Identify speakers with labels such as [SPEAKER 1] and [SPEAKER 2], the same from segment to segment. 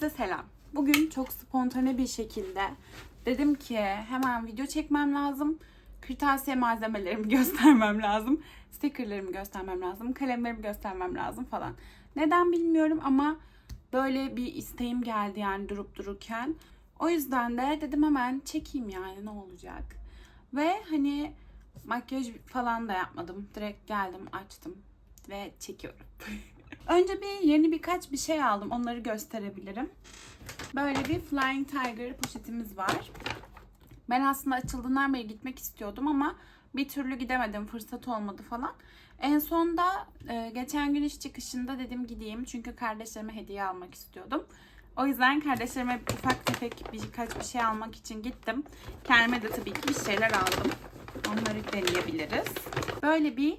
[SPEAKER 1] Herkese selam. Bugün çok spontane bir şekilde dedim ki hemen video çekmem lazım. Kırtasiye malzemelerimi göstermem lazım. Stickerlarımı göstermem lazım. Kalemlerimi göstermem lazım falan. Neden bilmiyorum ama böyle bir isteğim geldi yani durup dururken. O yüzden de dedim hemen çekeyim yani ne olacak. Ve hani makyaj falan da yapmadım. Direkt geldim açtım ve çekiyorum. Önce bir yeni birkaç bir şey aldım. Onları gösterebilirim. Böyle bir Flying Tiger poşetimiz var. Ben aslında açıldığından beri gitmek istiyordum ama bir türlü gidemedim. Fırsat olmadı falan. En son da e, geçen gün iş çıkışında dedim gideyim. Çünkü kardeşlerime hediye almak istiyordum. O yüzden kardeşlerime ufak tefek birkaç bir şey almak için gittim. Kendime de tabii ki bir şeyler aldım. Onları deneyebiliriz. Böyle bir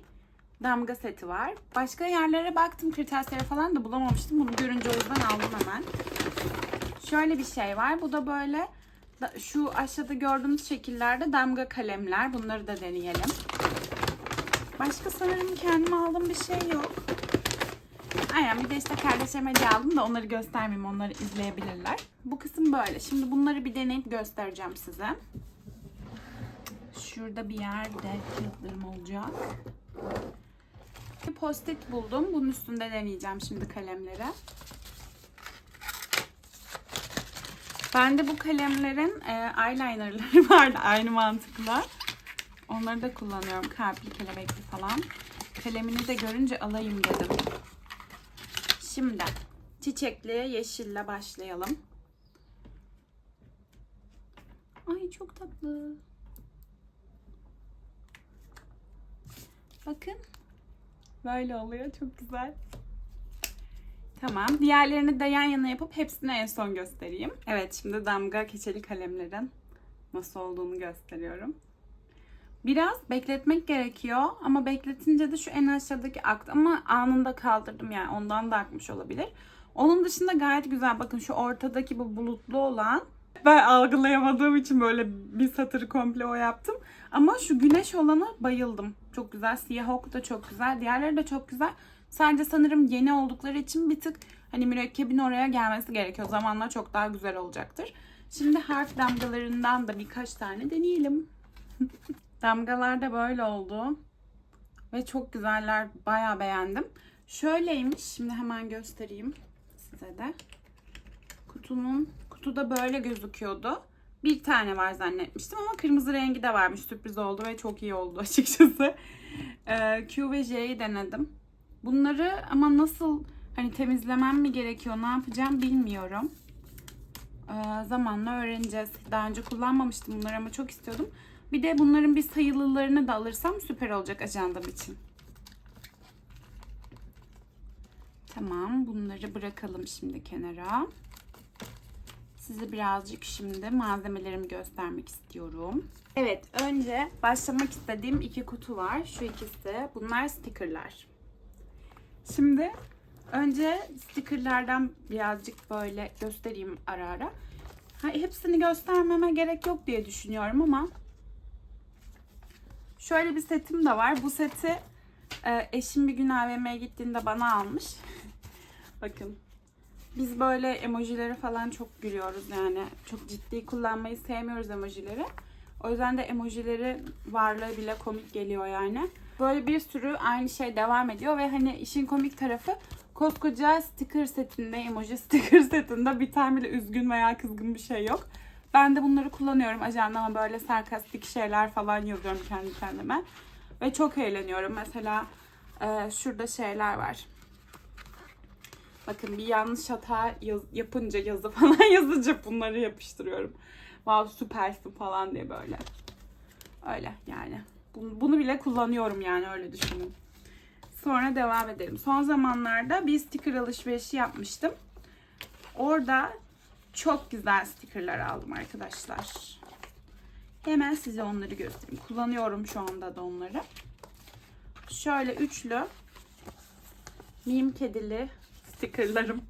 [SPEAKER 1] damga seti var. Başka yerlere baktım kırtasiyelere falan da bulamamıştım. Bunu görünce o yüzden aldım hemen. Şöyle bir şey var. Bu da böyle şu aşağıda gördüğünüz şekillerde damga kalemler. Bunları da deneyelim. Başka sanırım kendime aldığım bir şey yok. Aynen bir de işte kardeşime hediye aldım da onları göstermeyeyim. Onları izleyebilirler. Bu kısım böyle. Şimdi bunları bir deneyip göstereceğim size. Şurada bir yerde kağıtlarım olacak. Post-it buldum. Bunun üstünde deneyeceğim şimdi kalemleri. Bende bu kalemlerin e, eyelinerları vardı aynı mantıkla. Onları da kullanıyorum. Kalpli, kelebekli falan. Kalemini de görünce alayım dedim. Şimdi çiçekli yeşille başlayalım. Ay çok tatlı. Bakın. Böyle oluyor. Çok güzel. Tamam. Diğerlerini de yan yana yapıp hepsini en son göstereyim. Evet şimdi damga keçeli kalemlerin nasıl olduğunu gösteriyorum. Biraz bekletmek gerekiyor ama bekletince de şu en aşağıdaki aktı ama anında kaldırdım yani ondan da akmış olabilir. Onun dışında gayet güzel. Bakın şu ortadaki bu bulutlu olan ben algılayamadığım için böyle bir satırı komple o yaptım. Ama şu güneş olana bayıldım. Çok güzel. Siyah da çok güzel. Diğerleri de çok güzel. Sadece sanırım yeni oldukları için bir tık hani mürekkebin oraya gelmesi gerekiyor. Zamanla çok daha güzel olacaktır. Şimdi harf damgalarından da birkaç tane deneyelim. Damgalar da böyle oldu. Ve çok güzeller. Bayağı beğendim. Şöyleymiş. Şimdi hemen göstereyim size de. Kutunun kutuda böyle gözüküyordu. Bir tane var zannetmiştim ama kırmızı rengi de varmış. Sürpriz oldu ve çok iyi oldu açıkçası. Ee, Q ve J'yi denedim. Bunları ama nasıl hani temizlemem mi gerekiyor, ne yapacağım bilmiyorum. Ee, zamanla öğreneceğiz. Daha önce kullanmamıştım bunları ama çok istiyordum. Bir de bunların bir sayılılarını da alırsam süper olacak ajandam için. Tamam, bunları bırakalım şimdi kenara. Size birazcık şimdi malzemelerimi göstermek istiyorum. Evet, önce başlamak istediğim iki kutu var. Şu ikisi. Bunlar stickerlar. Şimdi önce stickerlardan birazcık böyle göstereyim ara ara. Ha, hepsini göstermeme gerek yok diye düşünüyorum ama şöyle bir setim de var. Bu seti e, eşim bir gün AVM'ye gittiğinde bana almış. Bakın. Biz böyle emojileri falan çok gülüyoruz yani. Çok ciddi kullanmayı sevmiyoruz emojileri. O yüzden de emojileri varlığı bile komik geliyor yani. Böyle bir sürü aynı şey devam ediyor ve hani işin komik tarafı koskoca sticker setinde, emoji sticker setinde bir tane bile üzgün veya kızgın bir şey yok. Ben de bunları kullanıyorum ajandama böyle sarkastik şeyler falan yazıyorum kendi kendime. Ve çok eğleniyorum. Mesela e, şurada şeyler var. Bakın bir yanlış hata yaz- yapınca yazı falan yazınca bunları yapıştırıyorum. Wow süpersin falan diye böyle. Öyle yani. Bunu, bunu bile kullanıyorum yani öyle düşünün. Sonra devam edelim. Son zamanlarda bir sticker alışverişi yapmıştım. Orada çok güzel stickerlar aldım arkadaşlar. Hemen size onları göstereyim. Kullanıyorum şu anda da onları. Şöyle üçlü mim kedili stickerlarım.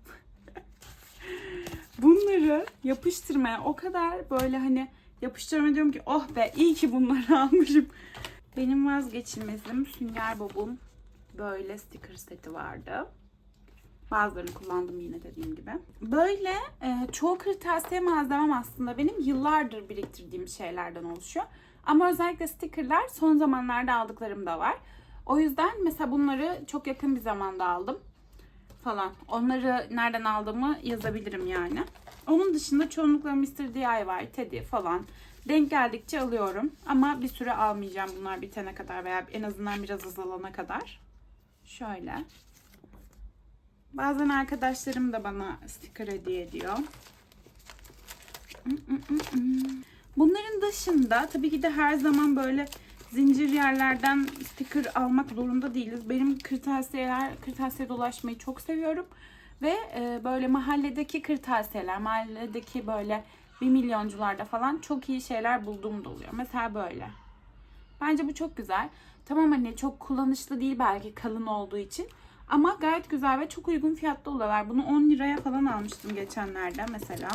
[SPEAKER 1] Bunları yapıştırmaya o kadar böyle hani yapıştırma diyorum ki oh be iyi ki bunları almışım. Benim vazgeçilmezim Sünger Bob'un böyle sticker seti vardı. Bazılarını kullandım yine dediğim gibi. Böyle e, çoğu kırtasiye malzemem aslında benim yıllardır biriktirdiğim şeylerden oluşuyor. Ama özellikle stickerlar son zamanlarda aldıklarım da var. O yüzden mesela bunları çok yakın bir zamanda aldım falan. Onları nereden aldığımı yazabilirim yani. Onun dışında çoğunlukla Mr. DIY, Teddy falan denk geldikçe alıyorum. Ama bir süre almayacağım bunlar bitene kadar veya en azından biraz azalana kadar. Şöyle. Bazen arkadaşlarım da bana sticker hediye ediyor. Bunların dışında tabii ki de her zaman böyle zincir yerlerden sticker almak zorunda değiliz. Benim kırtasiyeler, kırtasiye dolaşmayı çok seviyorum. Ve e, böyle mahalledeki kırtasiyeler, mahalledeki böyle bir milyoncularda falan çok iyi şeyler bulduğum da oluyor. Mesela böyle. Bence bu çok güzel. Tamam hani çok kullanışlı değil belki kalın olduğu için. Ama gayet güzel ve çok uygun fiyatlı oluyorlar. Bunu 10 liraya falan almıştım geçenlerde mesela.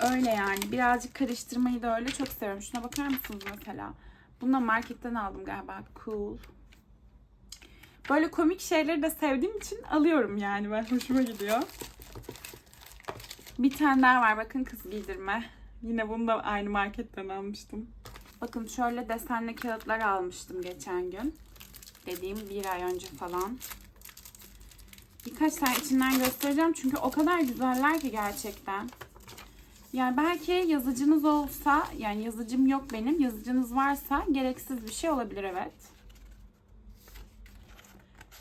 [SPEAKER 1] Öyle yani. Birazcık karıştırmayı da öyle çok seviyorum. Şuna bakar mısınız mesela? Bunu da marketten aldım galiba. Cool. Böyle komik şeyleri de sevdiğim için alıyorum yani. Ben hoşuma gidiyor. Bir tane daha var. Bakın kız giydirme. Yine bunu da aynı marketten almıştım. Bakın şöyle desenli kağıtlar almıştım geçen gün. Dediğim bir ay önce falan. Birkaç tane içinden göstereceğim. Çünkü o kadar güzeller ki gerçekten. Yani belki yazıcınız olsa, yani yazıcım yok benim, yazıcınız varsa gereksiz bir şey olabilir evet.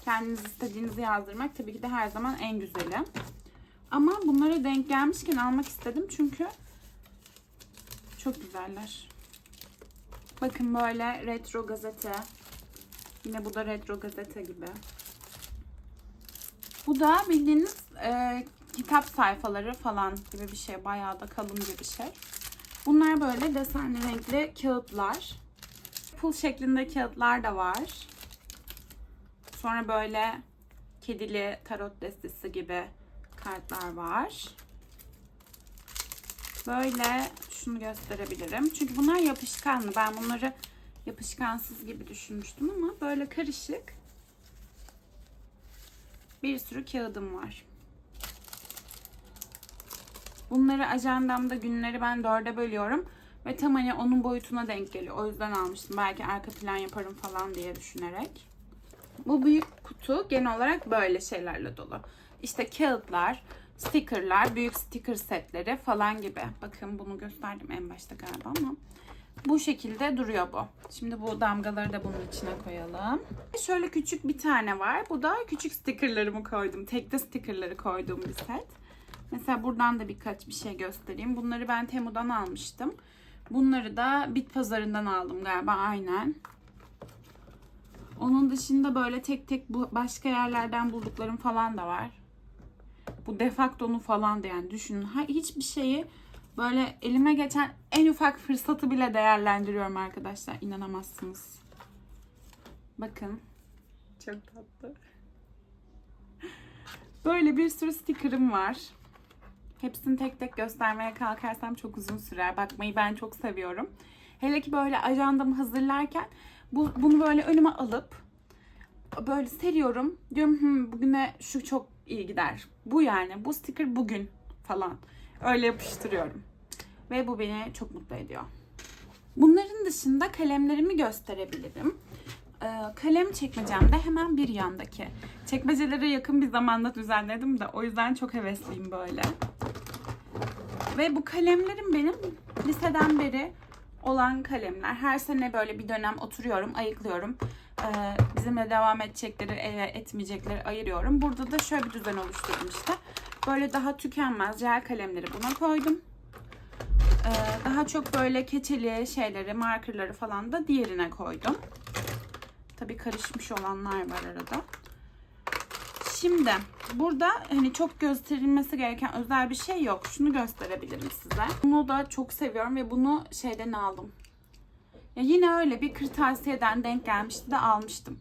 [SPEAKER 1] Kendiniz istediğinizi yazdırmak tabii ki de her zaman en güzeli. Ama bunlara denk gelmişken almak istedim çünkü çok güzeller. Bakın böyle retro gazete. Yine bu da retro gazete gibi. Bu da bildiğiniz e, kitap sayfaları falan gibi bir şey. Bayağı da kalınca bir şey. Bunlar böyle desenli renkli kağıtlar. Pul şeklinde kağıtlar da var. Sonra böyle kedili tarot destesi gibi kartlar var. Böyle şunu gösterebilirim. Çünkü bunlar yapışkanlı. Ben bunları yapışkansız gibi düşünmüştüm ama böyle karışık bir sürü kağıdım var. Bunları ajandamda günleri ben dörde bölüyorum. Ve tam hani onun boyutuna denk geliyor. O yüzden almıştım. Belki arka plan yaparım falan diye düşünerek. Bu büyük kutu genel olarak böyle şeylerle dolu. İşte kağıtlar, stickerlar, büyük sticker setleri falan gibi. Bakın bunu gösterdim en başta galiba ama bu şekilde duruyor bu. Şimdi bu damgaları da bunun içine koyalım. Şöyle küçük bir tane var. Bu da küçük stickerlarımı koydum. Tekte stickerları koyduğum bir set. Mesela buradan da birkaç bir şey göstereyim. Bunları ben Temu'dan almıştım. Bunları da Bit Pazarı'ndan aldım galiba aynen. Onun dışında böyle tek tek bu başka yerlerden bulduklarım falan da var. Bu defaktonu falan da yani düşünün. Ha, hiçbir şeyi böyle elime geçen en ufak fırsatı bile değerlendiriyorum arkadaşlar. İnanamazsınız. Bakın. Çok tatlı. Böyle bir sürü sticker'ım var. Hepsini tek tek göstermeye kalkarsam çok uzun sürer. Bakmayı ben çok seviyorum. Hele ki böyle ajandamı hazırlarken bu, bunu böyle önüme alıp böyle seriyorum. Diyorum Hı, bugüne şu çok iyi gider. Bu yani bu sticker bugün falan. Öyle yapıştırıyorum. Ve bu beni çok mutlu ediyor. Bunların dışında kalemlerimi gösterebilirim. Ee, kalem çekmecemde hemen bir yandaki. Çekmecelere yakın bir zamanda düzenledim de o yüzden çok hevesliyim böyle. Ve bu kalemlerim benim liseden beri olan kalemler. Her sene böyle bir dönem oturuyorum, ayıklıyorum. Ee, bizimle devam edecekleri, etmeyecekleri ayırıyorum. Burada da şöyle bir düzen oluşturdum işte. Böyle daha tükenmez jel kalemleri buna koydum. Ee, daha çok böyle keçeli şeyleri, markerları falan da diğerine koydum. Tabii karışmış olanlar var arada. Şimdi burada hani çok gösterilmesi gereken özel bir şey yok. Şunu gösterebilirim size. Bunu da çok seviyorum ve bunu şeyden aldım. Ya yine öyle bir kırtasiyeden denk gelmişti de almıştım.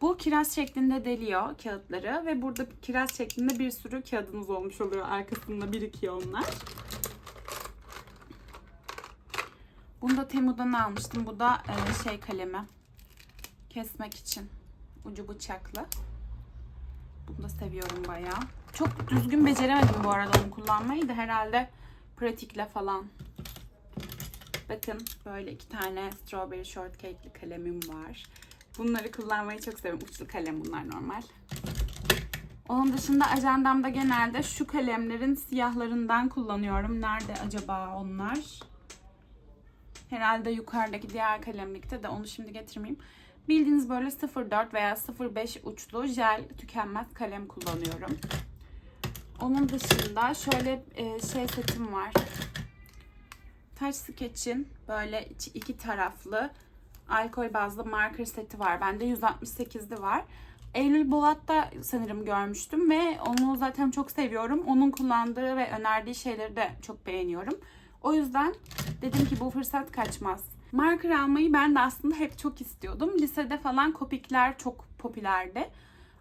[SPEAKER 1] Bu kiraz şeklinde deliyor kağıtları ve burada kiraz şeklinde bir sürü kağıdınız olmuş oluyor. Arkasında birikiyor onlar. Bunu da Temu'dan almıştım. Bu da e, şey kalemi. Kesmek için. Ucu bıçaklı. Bunu da seviyorum bayağı. Çok düzgün beceremedim bu arada onu kullanmayı da herhalde pratikle falan. Bakın böyle iki tane strawberry shortcake'li kalemim var. Bunları kullanmayı çok seviyorum. Uçlu kalem bunlar normal. Onun dışında ajandamda genelde şu kalemlerin siyahlarından kullanıyorum. Nerede acaba onlar? Herhalde yukarıdaki diğer kalemlikte de onu şimdi getirmeyeyim. Bildiğiniz böyle 0.4 veya 0.5 uçlu jel tükenmez kalem kullanıyorum. Onun dışında şöyle e, şey setim var. Touch Sketch'in böyle iki taraflı alkol bazlı marker seti var. Bende 168'li var. Eylül Bolat'ta sanırım görmüştüm ve onu zaten çok seviyorum. Onun kullandığı ve önerdiği şeyleri de çok beğeniyorum. O yüzden dedim ki bu fırsat kaçmaz. Marker almayı ben de aslında hep çok istiyordum. Lisede falan kopikler çok popülerdi.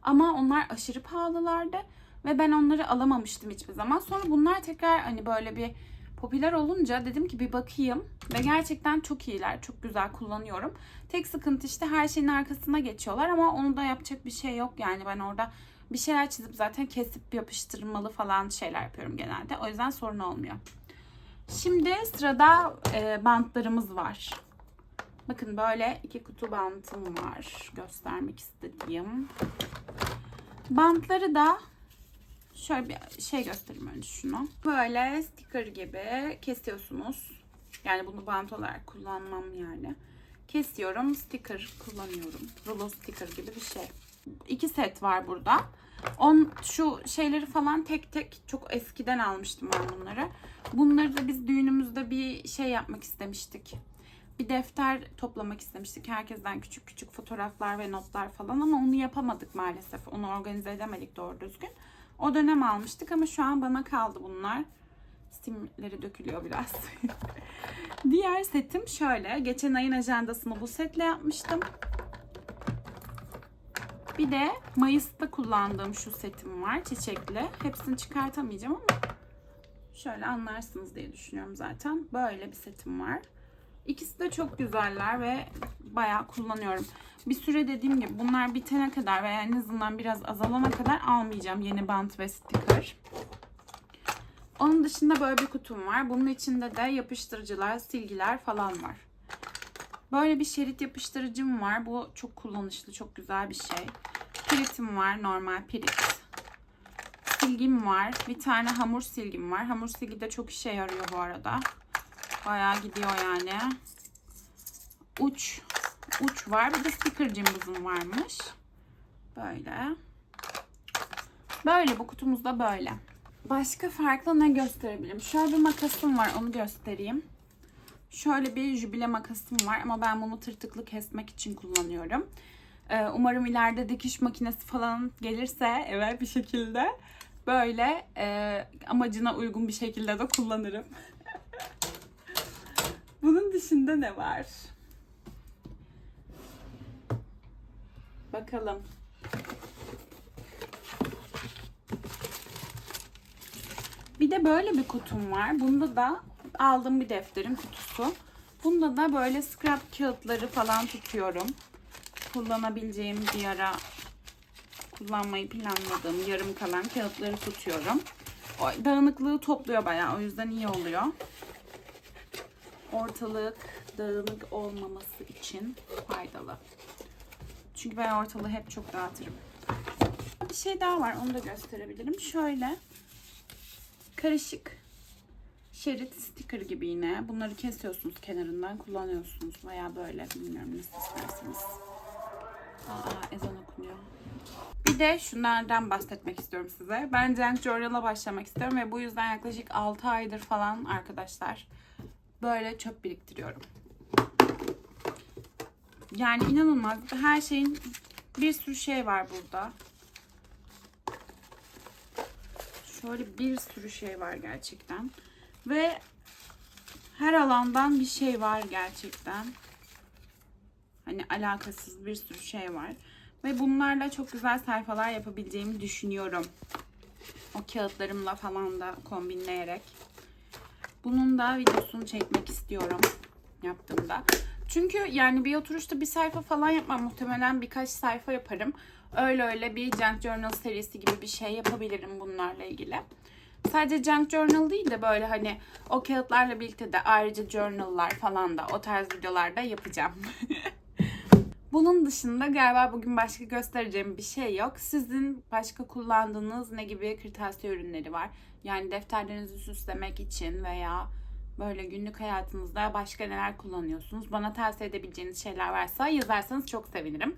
[SPEAKER 1] Ama onlar aşırı pahalılardı ve ben onları alamamıştım hiçbir zaman. Sonra bunlar tekrar hani böyle bir popüler olunca dedim ki bir bakayım ve gerçekten çok iyiler. Çok güzel kullanıyorum. Tek sıkıntı işte her şeyin arkasına geçiyorlar ama onu da yapacak bir şey yok yani ben orada bir şeyler çizip zaten kesip yapıştırmalı falan şeyler yapıyorum genelde. O yüzden sorun olmuyor. Şimdi sırada e, bantlarımız var. Bakın böyle iki kutu bantım var. Göstermek istediğim. Bantları da şöyle bir şey göstereyim önce şunu. Böyle sticker gibi kesiyorsunuz. Yani bunu bant olarak kullanmam yani. Kesiyorum, sticker kullanıyorum. Rulo sticker gibi bir şey. İki set var burada. On, şu şeyleri falan tek tek çok eskiden almıştım ben bunları. Bunları da biz düğünümüzde bir şey yapmak istemiştik. Bir defter toplamak istemiştik. Herkesten küçük küçük fotoğraflar ve notlar falan ama onu yapamadık maalesef. Onu organize edemedik doğru düzgün. O dönem almıştık ama şu an bana kaldı bunlar. Simleri dökülüyor biraz. Diğer setim şöyle. Geçen ayın ajandasını bu setle yapmıştım. Bir de Mayıs'ta kullandığım şu setim var çiçekli. Hepsini çıkartamayacağım ama şöyle anlarsınız diye düşünüyorum zaten. Böyle bir setim var. İkisi de çok güzeller ve bayağı kullanıyorum. Bir süre dediğim gibi bunlar bitene kadar veya en azından biraz azalana kadar almayacağım yeni bant ve sticker. Onun dışında böyle bir kutum var. Bunun içinde de yapıştırıcılar, silgiler falan var. Böyle bir şerit yapıştırıcım var. Bu çok kullanışlı, çok güzel bir şey. Piritim var, normal pirit. Silgim var. Bir tane hamur silgim var. Hamur silgi de çok işe yarıyor bu arada. Bayağı gidiyor yani. Uç uç var. Bir de sticker cımbızım varmış. Böyle. Böyle bu kutumuzda böyle. Başka farklı ne gösterebilirim? Şöyle bir makasım var. Onu göstereyim. Şöyle bir jübile makasım var ama ben bunu tırtıklı kesmek için kullanıyorum. Ee, umarım ileride dikiş makinesi falan gelirse eve bir şekilde böyle e, amacına uygun bir şekilde de kullanırım. Bunun dışında ne var? Bakalım. Bir de böyle bir kutum var. Bunda da aldığım bir defterin kutusu. Bunda da böyle scrap kağıtları falan tutuyorum. Kullanabileceğim bir ara kullanmayı planladığım yarım kalan kağıtları tutuyorum. O dağınıklığı topluyor bayağı. O yüzden iyi oluyor. Ortalık dağınık olmaması için faydalı. Çünkü ben ortalığı hep çok dağıtırım. Bir şey daha var. Onu da gösterebilirim. Şöyle karışık şerit sticker gibi yine. Bunları kesiyorsunuz kenarından kullanıyorsunuz. Veya böyle bilmiyorum nasıl isterseniz. Aa ezan okunuyor. Bir de şunlardan bahsetmek istiyorum size. Ben Junk Journal'a başlamak istiyorum ve bu yüzden yaklaşık 6 aydır falan arkadaşlar böyle çöp biriktiriyorum. Yani inanılmaz. Her şeyin bir sürü şey var burada. Şöyle bir sürü şey var gerçekten. Ve her alandan bir şey var gerçekten. Hani alakasız bir sürü şey var. Ve bunlarla çok güzel sayfalar yapabileceğimi düşünüyorum. O kağıtlarımla falan da kombinleyerek. Bunun da videosunu çekmek istiyorum yaptığımda. Çünkü yani bir oturuşta bir sayfa falan yapmam. Muhtemelen birkaç sayfa yaparım. Öyle öyle bir junk journal serisi gibi bir şey yapabilirim bunlarla ilgili. Sadece junk journal değil de böyle hani o kağıtlarla birlikte de ayrıca journal'lar falan da o tarz videolarda yapacağım. Bunun dışında galiba bugün başka göstereceğim bir şey yok. Sizin başka kullandığınız ne gibi kırtasiye ürünleri var? Yani defterlerinizi süslemek için veya böyle günlük hayatınızda başka neler kullanıyorsunuz? Bana tavsiye edebileceğiniz şeyler varsa yazarsanız çok sevinirim.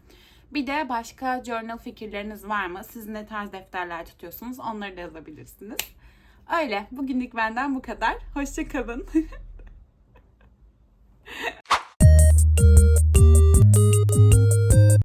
[SPEAKER 1] Bir de başka journal fikirleriniz var mı? Siz ne tarz defterler tutuyorsunuz? Onları da yazabilirsiniz. Öyle. Bugünlük benden bu kadar. Hoşçakalın.